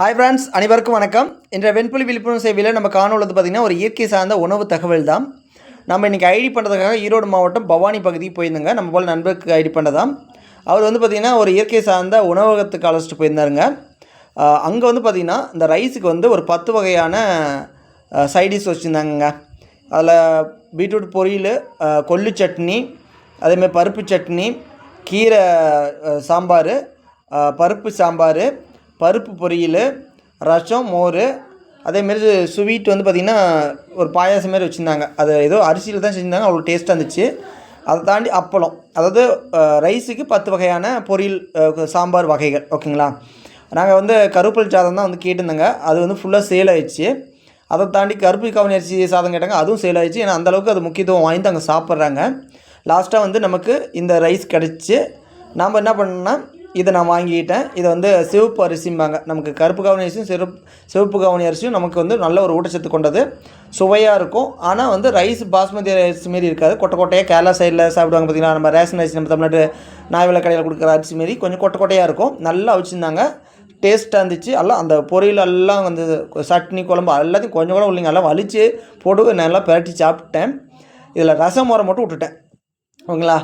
Hi friends அனைவருக்கும் வணக்கம். என்ற வெண்புலி விழிப்புணர்வு சேவையில் நம்ம காணொலது பார்த்திங்கன்னா ஒரு இயற்கை சார்ந்த உணவு தகவல் தான். நம்ம இன்றைக்கி ஐடி பண்ணுறதுக்காக ஈரோடு மாவட்டம் பவானி பகுதிக்கு போயிருந்தோங்க. நம்ம போல் நண்பருக்கு ஐடி பண்ணதான். அவர் வந்து பார்த்திங்கன்னா ஒரு இயற்கை சார்ந்த உணவகத்துக்கு அழைச்சிட்டு போயிருந்தாருங்க. அங்கே வந்து பார்த்திங்கன்னா இந்த ரைஸுக்கு வந்து ஒரு பத்து வகையான சைடிஷ் வச்சுருந்தாங்கங்க. அதில் பீட்ரூட் பொரியல் கொள்ளு சட்னி அதேமாதிரி பருப்பு சட்னி கீரை சாம்பார் பருப்பு சாம்பார் பருப்பு பொரியல் ரசம் மோர் அதேமாரி ஸ்வீட் வந்து பார்த்திங்கன்னா ஒரு பாயாசம் மாதிரி வச்சுருந்தாங்க. அது ஏதோ அரிசியில் தான் செஞ்சுருந்தாங்க. அவ்வளோ டேஸ்ட்டாக இருந்துச்சு. அதை தாண்டி அப்பளம். அதாவது ரைஸுக்கு பத்து வகையான பொரியல் சாம்பார் வகைகள். ஓகேங்களா? நாங்கள் வந்து கருப்பல் சாதம் தான் வந்து கேட்டிருந்தோங்க. அது வந்து ஃபுல்லாக சேல் ஆயிடுச்சு. அதை தாண்டி கருப்பு கவனி அரிசி சாதம் கேட்டாங்க. அதுவும் சேல் ஆயிடுச்சு. ஏன்னா அந்தளவுக்கு அது முக்கியத்துவம் வாய்ந்து அங்கே சாப்பிட்றாங்க. லாஸ்ட்டாக வந்து நமக்கு இந்த ரைஸ் கிடச்சி நாம் என்ன பண்ணோம்னா இதை நான் வாங்கிக்கிட்டேன் இதை வந்து சிவப்பு அரிசிம்பாங்க. நமக்கு கருப்பு கவனி அரிசியும் சிறப்பு சிவப்பு கவனி அரிசியும் நமக்கு வந்து நல்ல ஒரு ஊட்டச்சத்து கொண்டது. சுவையாக இருக்கும். ஆனால் வந்து ரைஸ் பாஸ்மதி ரைஸ் மாரி இருக்காது. கொட்டை கொட்டையாக கேரளா சைடில் சாப்பிடுவாங்க பார்த்திங்கன்னா நம்ம ரேஷன் அரிசி நம்ம தமிழ்நாட்டு நாய்வில கடையில் கொடுக்குற அரிசி மாரி கொஞ்சம் கொட்டை கொட்டையாக இருக்கும். நல்லா வச்சுருந்தாங்க டேஸ்ட்டாக இருந்துச்சு. எல்லாம் அந்த பொரியல் எல்லாம் வந்து சட்னி குழம்பு எல்லாத்தையும் கொஞ்சம் கூட இல்லைங்க எல்லாம் வலிச்சு போட்டு நல்லா பிரட்டி சாப்பிட்டேன். இதில் ரசம் முறை மட்டும் விட்டுட்டேன். ஓகேங்களா?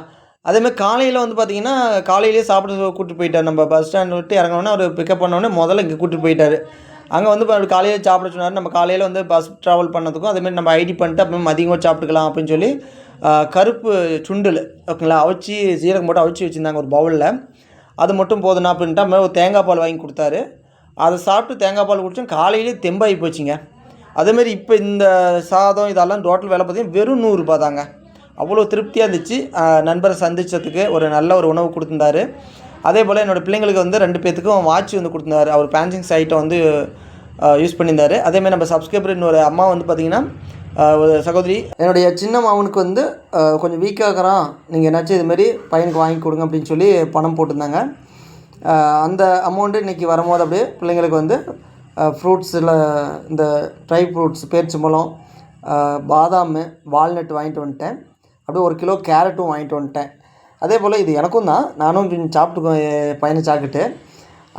அதேமாதிரி காலையில் வந்து பார்த்தீங்கன்னா காலையிலேயே சாப்பிட கூப்பிட்டு போயிட்டார். நம்ம பஸ் ஸ்டாண்ட் விட்டு இறங்கினோன்னே அவர் பிக்கப் பண்ணோடனே முதல்ல இங்கே கூப்பிட்டு போயிட்டார். அங்கே வந்து இப்போ காலையில் சாப்பிட சொன்னார். நம்ம காலையில் வந்து பஸ் ட்ராவல் பண்ணதுக்கும் அதேமாதிரி நம்ம ஐடி பண்ணிட்டு அப்புறம் மதியம் கூட சாப்பிட்டுக்கலாம் அப்படின்னு சொல்லி கருப்பு சுண்டல் ஓகேங்களா அவிச்சு சீரகம் போட்டு அவிச்சு வச்சுருந்தாங்க ஒரு பவுலில் அது மட்டும் போதும்னா அப்படின்ட்டு அப்புறம் ஒரு தேங்காய் பால் வாங்கி கொடுத்தாரு. அதை சாப்பிட்டு தேங்காய் பால் குடித்தோம் காலையிலே தெம்பாகி போச்சுங்க அதேமாரி இப்போ இந்த சாதம் இதெல்லாம் டோட்டல் வேலை பார்த்தீங்கன்னா வெறும் நூறுரூபா தாங்க. அவ்வளோ திருப்தியாக இருந்துச்சு. நண்பரை சந்தித்ததுக்கு ஒரு நல்ல ஒரு உணவு கொடுத்துருந்தாரு. அதே போல் என்னோடய பிள்ளைங்களுக்கு வந்து ரெண்டு பேர்த்துக்கும் வாட்ச் வந்து கொடுத்துருந்தாரு. அவர் பேன்சிங் சைட்டை வந்து யூஸ் பண்ணியிருந்தாரு. அதேமாதிரி நம்ம சப்ஸ்கிரைபர் இன்னொரு அம்மா வந்து பார்த்திங்கன்னா ஒரு சகோதரி. என்னுடைய சின்ன மாவனுக்கு வந்து கொஞ்சம் வீக்காக இருக்கிறான். நீங்கள் என்னாச்சும் இதுமாரி பையனுக்கு வாங்கி கொடுங்க அப்படின்னு சொல்லி பணம் போட்டிருந்தாங்க. அந்த அமௌண்ட்டு இன்றைக்கி வரும்போது அப்படியே பிள்ளைங்களுக்கு வந்து ஃப்ரூட்ஸில் இந்த ட்ரை ஃப்ரூட்ஸ் பேரிச்சம்பழம் பாதாம் வால்நட் வாங்கிட்டு வந்துட்டேன். அப்படியே ஒரு கிலோ கேரட்டும் வாங்கிட்டு வந்துட்டேன். அதே போல் இது எனக்கும் தான். நானும் கொஞ்சம் சாப்பிட்டு பயணம் பையனை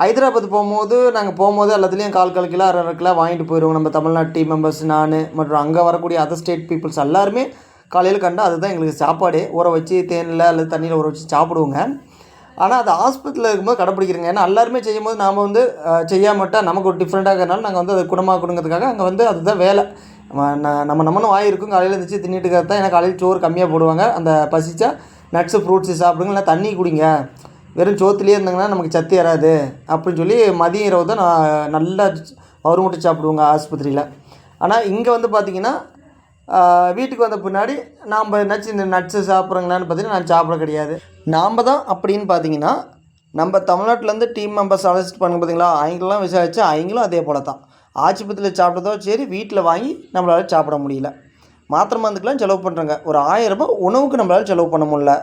ஹைதராபாத் போகும்போது நாங்கள் போகும்போது எல்லாத்துலேயும் கால் கால் கிலோ அரை அரை கிலோ வாங்கிட்டு போயிடுவோம் நம்ம தமிழ்நாட்டு டீம் மெம்பர்ஸ் நான் மற்றும் அங்கே வரக்கூடிய அதர் ஸ்டேட் பீப்புள்ஸ் எல்லாருமே காலையில் கண்டு அதுதான் எங்களுக்கு சாப்பாடு. ஊற வச்சு தேனில் அல்லது தண்ணியில் ஊற வச்சு சாப்பிடுவோங்க. ஆனால் அது ஹாஸ்பிட்டலில் இருக்கும்போது கடைப்பிடிக்கிறேங்க. ஏன்னா எல்லாருமே செய்யும்போது நாம் வந்து செய்யாமட்டால் நமக்கு ஒரு டிஃப்ரெண்ட்டாக இருக்கிறனால நாங்கள் வந்து அதை குணமாக கொடுங்கிறதுக்காக அங்கே வந்து அதுதான் வேலை. நம்ம நம்மளும் நம்ம வாய் இருக்கும் காலையில் இருந்துச்சு தின்னுட்டு தான் ஏன்னா காலையில் சோறு கம்மியாக போடுவாங்க. அந்த பசிச்சா நட்ஸு ஃப்ரூட்ஸு சாப்பிடுங்க. இல்லை தண்ணி குடிங்க. வெறும் சோத்துலேயே இருந்தாங்கன்னா நமக்கு சத்து ஏறாது. அப்படின்னு சொல்லி மதியம் இரவு தான் நான் நல்லா அவர் மட்டும் சாப்பிடுவோங்க ஆஸ்பத்திரியில். ஆனால் இங்கே வந்து பார்த்திங்கன்னா வீட்டுக்கு வந்த பின்னாடி நாம் என்னாச்சும் இந்த நட்ஸு சாப்பிட்றங்களான்னு பார்த்தீங்கன்னா நான் சாப்பிட கிடையாது. நாம் தான் அப்படின்னு பார்த்தீங்கன்னா நம்ம தமிழ்நாட்டிலேருந்து டீம் மெம்பர்ஸ் அழைச்சிட்டு பண்ணுங்க பார்த்தீங்களா அவங்களாம் விசாரிச்சு அவங்களும் அதே போல தான் ஆஸ்பத்திரியில் சாப்பிட்டதோ சரி வீட்டில் வாங்கி நம்மளால் சாப்பிட முடியல. மாத்திரை மருந்துக்கெலாம் செலவு பண்ணுறோங்க ஒரு ஆயிரம் ரூபாய் உணவுக்கு நம்மளால் செலவு பண்ண முடியல.